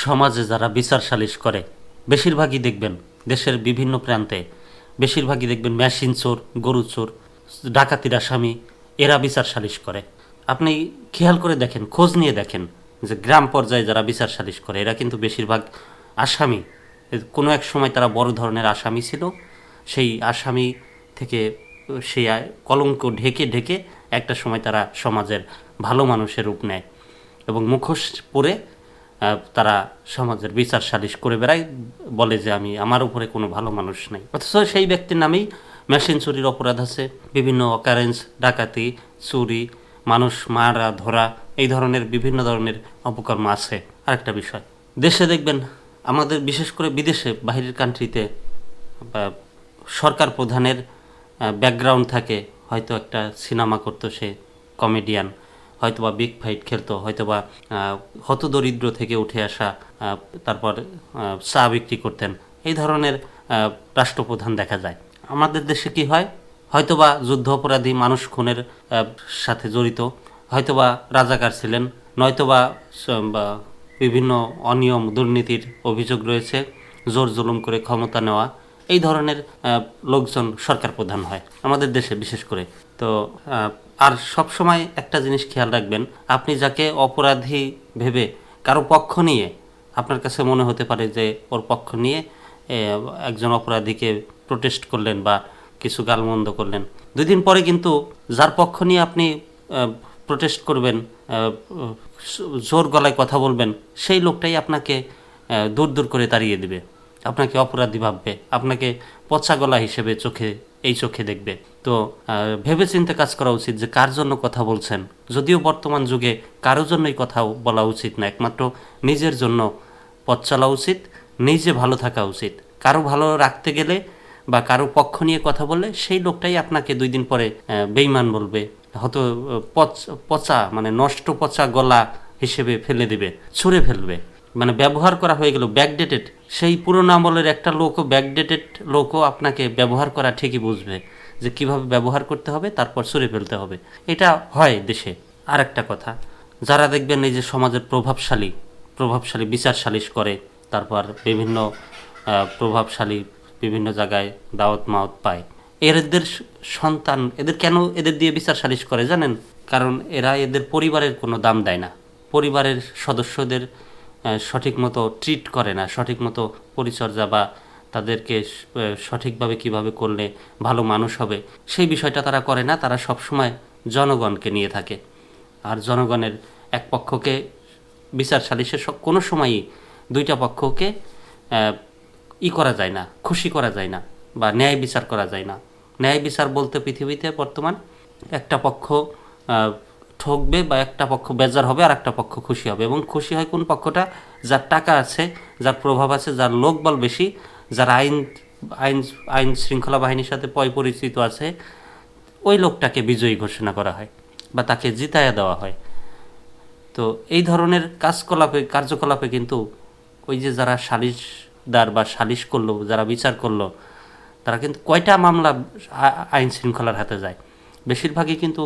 সমাজে যারা বিচার সালিশ করে, বেশিরভাগই দেখবেন দেশের বিভিন্ন প্রান্তে, বেশিরভাগই দেখবেন মেশিন চোর, গরু চোর, ডাকাতির আসামি এরা বিচার সালিশ করে। আপনি খেয়াল করে দেখেন, খোঁজ নিয়ে দেখেন যে গ্রাম পর্যায়ে যারা বিচার সালিশ করে, এরা কিন্তু বেশিরভাগ আসামি। কোনো এক সময় তারা বড় ধরনের আসামি ছিল। সেই আসামি থেকে সেই কলঙ্ক ঢেকে ঢেকে একটা সময় তারা সমাজের ভালো মানুষের রূপ নেয় এবং মুখোশ পরে তারা সমাজের বিচার সালিশ করে বেড়ায়, বলে যে আমি আমার উপরে কোনো ভালো মানুষ নাই। অথচ সেই ব্যক্তির নামেই মেশিন চুরির অপরাধ আছে, বিভিন্ন অকারেন্স, ডাকাতি, চুরি, মানুষ মারা, ধরা, এই ধরনের বিভিন্ন ধরনের অপকর্ম আছে। আরেকটা বিষয়, দেশে দেখবেন আমাদের বিশেষ করে বিদেশে বাইরের কান্ট্রিতে সরকার প্রধানের ব্যাকগ্রাউন্ড থাকে, হয়তো একটা সিনেমা করতো সে কমেডিয়ান হয়তোবা বিগ ফাইট খেলতো, হয়তোবা হতদরিদ্র থেকে উঠে আসা তারপর চা বিক্রি করতেন। এই ধরনের রাষ্ট্রপ্রধান দেখা যায়। আমাদের দেশে কি হয়? হয়তোবা যুদ্ধ অপরাধী মানুষ খুনের সাথে জড়িত, হয়তোবা রাজাকার ছিলেন, নয়তোবা বিভিন্ন অনিয়ম, দুর্নীতির অভিযোগ রয়েছে, জোর জুলুম করে ক্ষমতা নেওয়া, এই ধরনের লোকজন সরকার প্রধান হয়। আমাদের দেশে বিশেষ করে। তো আর সব সময় একটা জিনিস খেয়াল রাখবেন, আপনি যাকে অপরাধী ভেবে কারও পক্ষ নিয়ে, আপনার কাছে মনে হতে পারে যে ওর পক্ষ নিয়ে একজন অপরাধীকে প্রোটেস্ট করলেন বা কিছু গালমন্দ করলেন। দুই দিন পরে কিন্তু যার পক্ষ নিয়ে আপনি প্রোটেস্ট করবেন জোর গলায় কথা বলবেন, সেই লোকটাই আপনাকে দূর দূর করে তাড়িয়ে দিবে। আপনাকে অপরাধী ভাববে, আপনাকে পচা গলা হিসেবে চোখে এই চোখে দেখবে। তো আহ, ভেবেচিন্তে কাজ করা উচিত যে কার জন্য কথা বলছেন। যদিও বর্তমান যুগে কারোর জন্যই কথা বলা উচিত না। একমাত্র নিজের জন্য পথ চলা উচিত নিজে ভালো থাকা উচিত। কারও ভালো রাখতে গেলে বা কারও পক্ষ নিয়ে কথা বললে সেই লোকটাই আপনাকে দুই দিন পরে বেইমান বলবে। হয়তো পচা মানে নষ্ট পচা গলা হিসেবে ফেলে দিবে ছুঁড়ে ফেলবে। মানে ব্যবহার করা হয়ে গেল ব্যাকডেটেড সেই পুরোনো আমলের একটা লোকও ব্যাকডেটেড লোকও আপনাকে ব্যবহার করা ঠিকই বুঝবে, যে কীভাবে ব্যবহার করতে হবে, তারপর ছুঁড়ে ফেলতে হবে। এটা হয় দেশে। আর একটা কথা, যারা দেখবেন এই যে সমাজের প্রভাবশালী প্রভাবশালী, বিচার সালিশ করে, তারপর বিভিন্ন প্রভাবশালী বিভিন্ন জায়গায় দাওয়াত মাওত পায়। এদের সন্তান, এদের কেন এদের দিয়ে বিচার সালিশ করে জানেন? কারণ এরা এদের পরিবারের কোনো দাম দেয় না। পরিবারের সদস্যদের সঠিক মতো ট্রিট করে না, সঠিক মতো পরিচর্যা বা তাদেরকে সঠিকভাবে কীভাবে করলে ভালো মানুষ হবে, সেই বিষয়টা তারা করে না, তারা সবসময় জনগণকে নিয়ে থাকে। আর জনগণের এক পক্ষকে বিচার সালিশে কোনো সময়ই দুইটা পক্ষকে ই করা যায় না, খুশি করা যায় না বা ন্যায় বিচার করা যায় না। ন্যায় বিচার বলতে পৃথিবীতে বর্তমান একটা পক্ষ ঠকবে বা একটা পক্ষ বেজার হবে আর একটা পক্ষ খুশি হবে। এবং খুশি হয় কোন পক্ষটা? যার টাকা আছে, যার প্রভাব আছে, যার লোকবল বেশি, যার আইন আইন আইন শৃঙ্খলা বাহিনীর সাথে পয় পরিচিত আছে, ওই লোকটাকে বিজয়ী ঘোষণা করা হয় বা তাকে জিতায়া দেওয়া হয়। তো এই ধরনের কাজকলাপে, কার্যকলাপে কিন্তু ওই যে যারা সালিশদার বা সালিশ করল, যারা বিচার করল, তারা কিন্তু কয়টা মামলা আইন শৃঙ্খলার হাতে যায়। বেশিরভাগই কিন্তু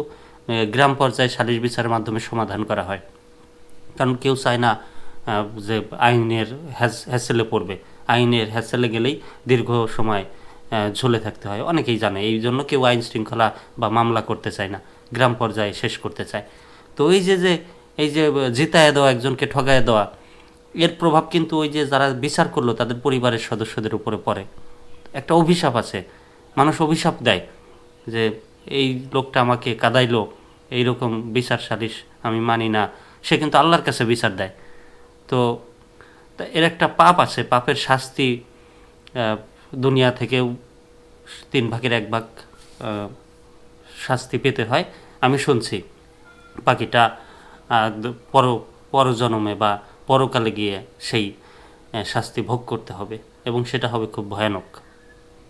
গ্রাম পর্যায়ে সালিশ বিচারের মাধ্যমে সমাধান করা হয়। কারণ কেউ চায় না যে আইনের হ্যাস- হ্যাসেলে পড়বে। আইনের হ্যাসেলে গেলেই দীর্ঘ সময় ঝুলে থাকতে হয়। অনেকেই জানে, এই জন্য কেউ আইন শৃঙ্খলা বা মামলা করতে চায় না, গ্রাম পর্যায়ে শেষ করতে চায়। তো এই যে যে, এই যে জিতায় দেওয়া, একজনকে ঠগায় দেওয়া, এর প্রভাব কিন্তু ওই যে, যারা বিচার করল, তাদের পরিবারের সদস্যদের উপরে পড়ে। একটা অভিশাপ আছে। মানুষ অভিশাপ দেয় যে এই লোকটা আমাকে কাদাইলো, এইরকম বিচার সালিশ আমি মানি না। সে কিন্তু আল্লাহর কাছে বিচার দেয়। তো এর একটা পাপ আছে, পাপের শাস্তি দুনিয়া থেকেও তিন ভাগের এক ভাগ শাস্তি পেতে হয়। আমি শুনছি, পাখিটা পর, পরজন্মে বা পরকালে গিয়ে সেই শাস্তি ভোগ করতে হবে এবং সেটা হবে খুব ভয়ানক।